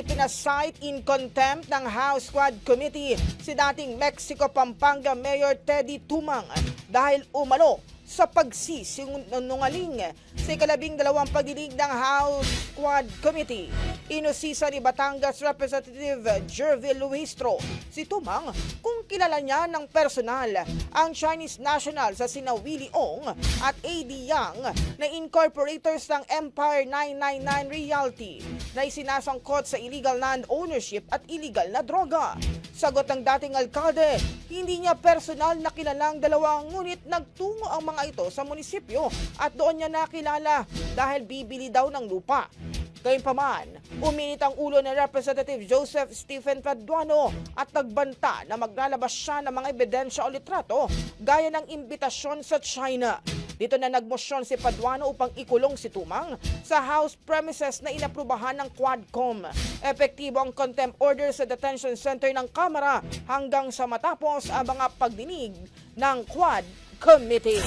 ipinasight in contempt ng House Quad Committee si dating Mexico Pampanga Mayor Teddy Tumang dahil umano sa pagsisinungaling sa ikalabing dalawang pagdinig ng House Quad Committee. Inusisa ni Batangas Representative Jervil Luistro si Tumang kung kilala niya ng personal ang Chinese national sa sina Willie Ong at A.D. Yang na incorporators ng Empire 999 Realty na isinasangkot sa illegal land ownership at illegal na droga. Sagot ng dating alkalde, hindi niya personal na kilalang dalawa ngunit nagtungo ang mga ito sa munisipyo at doon niya nakilala dahil bibili daw ng lupa. Gayunpaman, uminit ang ulo ni Representative Joseph Stephen Paduano at nagbanta na maglalabas siya ng mga ebidensya o litrato gaya ng imbitasyon sa China. Dito na nagmosyon si Paduano upang ikulong si Tumang sa house premises na inaprubahan ng Quadcom. Epektibo ang contempt order sa detention center ng Kamara hanggang sa matapos ang mga pagdinig ng Quad Committee.